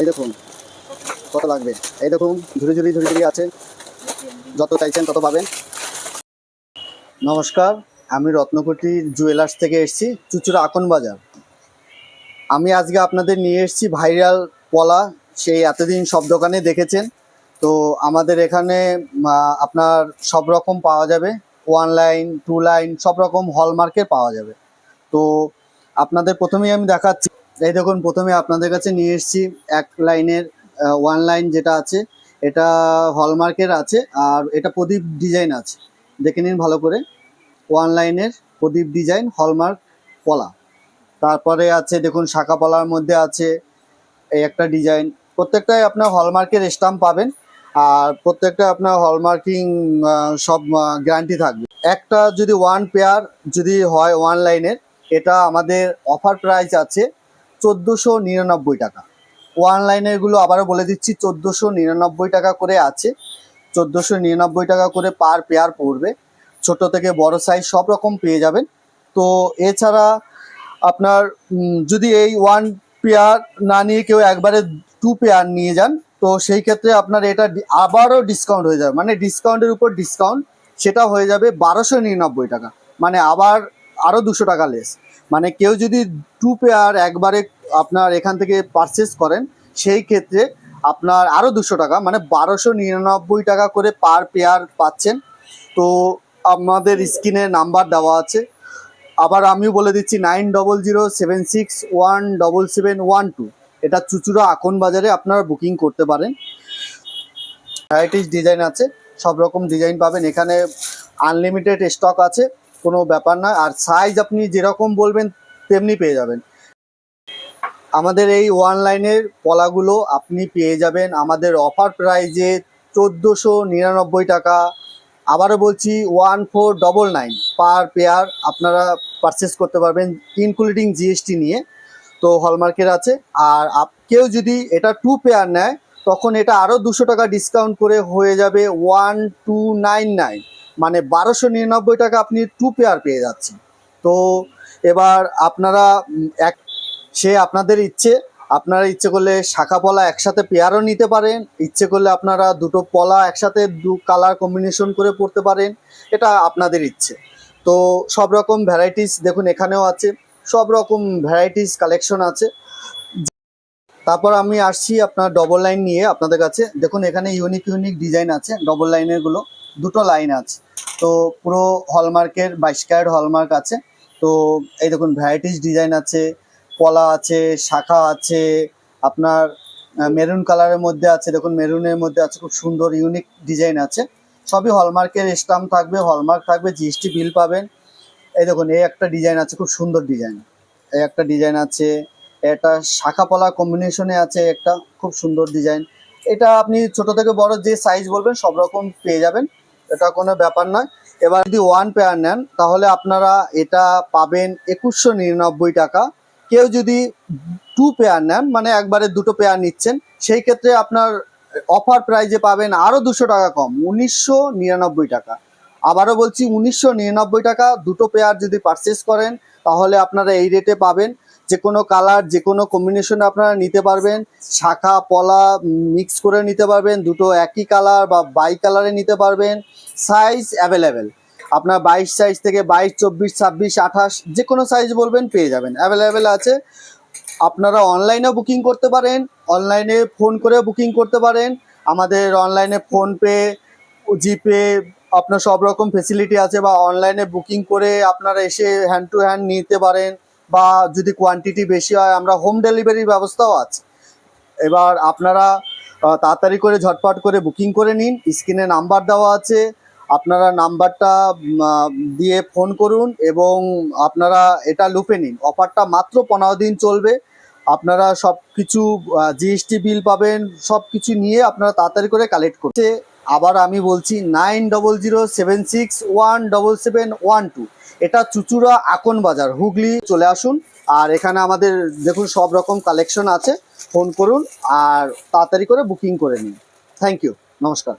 এই দেখুন, কত লাগবে? এই দেখুন, ঝুড়ি ঝুড়ি ঝুড়ি ঝুড়ি আছে। যত চাইছেন তত পাবেন। নমস্কার, আমি রত্নকুটি জুয়েলার্স থেকে এসেছি, চুচুড়া আকন বাজার। আমি আজকে আপনাদের নিয়ে এসেছি ভাইরাল পলা, সেই এতদিন সব দোকানে দেখেছেন। তো আমাদের এখানে আপনার সব রকম পাওয়া যাবে। ওয়ান লাইন, টু লাইন, সব রকম হলমার্কের পাওয়া যাবে। তো আপনাদের প্রথমেই আমি দেখাচ্ছি এই দেখুন, প্রথমে আপনাদের কাছে নিয়ে এসছি এক লাইনের ওয়ান লাইন যেটা আছে, এটা হলমার্কের আছে, আর এটা প্রদীপ ডিজাইন আছে। দেখে নিন ভালো করে। ওয়ান লাইনের প্রদীপ ডিজাইন, হলমার্ক পলা তারপরে আছে, দেখুন শাখা পলার মধ্যে আছে এই একটা ডিজাইন। প্রত্যেকটাই আপনার হলমার্কের স্টাম্প পাবেন, আর প্রত্যেকটা আপনার হলমার্কিং সব গ্যারান্টি থাকবে। একটা যদি ওয়ান পেয়ার যদি হয় ওয়ান লাইনের এটা আমাদের অফার প্রাইস আছে চোদ্দোশো নিরানব্বই টাকা। ওয়ান লাইনেরগুলো আবারও বলে দিচ্ছি, চোদ্দোশো নিরানব্বই টাকা করে আছে। চোদ্দোশো নিরানব্বই টাকা করে পার পেয়ার পড়বে। ছোট থেকে বড় সাইজ সব রকম পেয়ে যাবেন। তো এছাড়া আপনার যদি এই ওয়ান পেয়ার না নিয়ে কেউ একবারে টু পেয়ার নিয়ে যান, তো সেই ক্ষেত্রে আপনার এটা আবারও ডিসকাউন্ট হয়ে যাবে। মানে ডিসকাউন্টের উপর ডিসকাউন্ট সেটা হয়ে যাবে বারোশো নিরানব্বই টাকা। মানে আবার আরও দুশো টাকা লেস মানে কেউ যদি টু পেয়ার একবারে আপনার এখান থেকে পারচেস করেন, সেই ক্ষেত্রে আপনার আরও দুশো টাকা মানে বারোশো নিরানব্বই টাকা করে পার পেয়ার পাচ্ছেন। তো আমাদের স্ক্রিনে নাম্বার দেওয়া আছে। আবার আমিও বলে দিচ্ছি nine double zero seven six one double seven one two এটা চুচুড়া আকন বাজারে আপনারা বুকিং করতে পারেন। ভ্যারাইটিস ডিজাইন আছে, সব রকম ডিজাইন পাবেন। এখানে আনলিমিটেড স্টক আছে। কোনো ব্যাপার না, আর সাইজ আপনি যেরকম বলবেন তেমনি পেয়ে যাবেন। আমাদের এই ওয়ান লাইনের পলাগুলো আপনি পেয়ে যাবেন। আমাদের অফার প্রাইজে চোদ্দোশো নিরানব্বই টাকা। আবারও বলছি one four double nine per pair আপনারা পারচেস করতে পারবেন ইনক্লুডিং জিএসটি নিয়ে। তো হলমার্কের আছে। আর কেউ যদি এটা টু পেয়ার নেয়, তখন এটা আরও দুশো টাকা ডিসকাউন্ট করে হয়ে যাবে ওয়ান টু নাইন নাইন মানে বারোশো নিরানব্বই টাকা আপনি টু পেয়ার পেয়ে যাচ্ছেন। তো এবার আপনারা এক, সে আপনাদের ইচ্ছে, আপনারা ইচ্ছে করলে শাখা পলা একসাথে পেয়ারও নিতে পারেন, ইচ্ছে করলে আপনারা দুটো পলা একসাথে দু কালার কম্বিনেশন করে পরতে পারেন, এটা আপনাদের ইচ্ছে। তো সব রকম ভ্যারাইটিস দেখুন, এখানেও আছে, সব রকম ভ্যারাইটিস কালেকশন আছে। তারপর আমি আসছি আপনার ডবল লাইন নিয়ে আপনাদের কাছে। দেখুন, এখানে ইউনিক ইউনিক ডিজাইন আছে ডবল লাইনেরগুলো দুটো লাইন আছে। তো পুরো হলমার্কের, বাইশ ক্যারেট হলমার্ক আছে। তো এই দেখুন, ভ্যারাইটিস ডিজাইন আছে, কলা আছে, শাখা আছে, আপনার মেরুন কালারের মধ্যে আছে, দেখুন, মেরুনের মধ্যে আছে, খুব সুন্দর, ইউনিক ডিজাইন আছে। সবই হলমার্কের স্টাম্প থাকবে, হলমার্ক থাকবে, জিএসটি বিল পাবেন। এই দেখুন, এই একটা ডিজাইন আছে, খুব সুন্দর ডিজাইন। এই একটা ডিজাইন আছে, এটা শাখা পলা কম্বিনেশনে আছে একটা, খুব সুন্দর ডিজাইন। এটা আপনি ছোট থেকে বড় যে সাইজ বলবেন, সব রকম পেয়ে যাবেন। এটা কোনো ব্যাপার নয়। এবার যদি ওয়ান পেয়ার নেন, তাহলে আপনারা এটা পাবেন একুশশো নিরানব্বই টাকা। কেউ যদি টু পেয়ার নেন মানে একবারে দুটো পেয়ার নিচ্ছেন, সেই ক্ষেত্রে আপনার অফার প্রাইজে পাবেন আরও দুশো টাকা কম, উনিশশো নিরানব্বই টাকা। আবারও বলছি, উনিশশো নিরানব্বই টাকা, দুটো পেয়ার যদি পারচেস করেন, তাহলে আপনারা এই রেটে পাবেন। যে কোনো কালার যে কোনো কম্বিনেশনে আপনারা নিতে পারবেন। শাখা, পলা মিক্স করে নিতে পারবেন। দুটো একই কালার বা বাই কালারে নিতে পারবেন। সাইজ অ্যাভেলেবেল আপনার বাইশ সাইজ থেকে বাইশ, চব্বিশ, ছাব্বিশ, আঠাশ, যে কোনো সাইজ বলবেন, পেয়ে যাবেন। অ্যাভেলেবেল আছে। আপনারা অনলাইনেও বুকিং করতে পারেন। অনলাইনে ফোন করে বুকিং করতে পারেন। আমাদের অনলাইনে ফোনপে জিপে আপনার সব রকম ফেসিলিটি আছে বা অনলাইনে বুকিং করে আপনারা এসে হ্যান্ড টু হ্যান্ড নিতে পারেন। বা যদি কোয়ান্টিটি বেশি হয়, আমরা হোম ডেলিভারির ব্যবস্থাও আছে। এবার আপনারা তাড়াতাড়ি করে ঝটপট করে বুকিং করে নিন। স্ক্রিনে নাম্বার দেওয়া আছে। আপনারা নাম্বারটা দিয়ে ফোন করুন এবং আপনারা এটা লুপে নিন। অফারটা মাত্র পনেরো দিন চলবে। আপনারা সব কিছু জিএসটি বিল পাবেন সব কিছু নিয়ে আপনারা তাড়াতাড়ি করে কালেক্ট করছে আবার আমি বলছি nine double zero seven six one double seven one two এটা চুচুড়া আকন বাজার, হুগলি চলে আসুন। আর এখানে আমাদের দেখুন সব রকম কালেকশন আছে ফোন করুন আর তাড়াতাড়ি করে বুকিং করে নিন। থ্যাংক ইউ নমস্কার।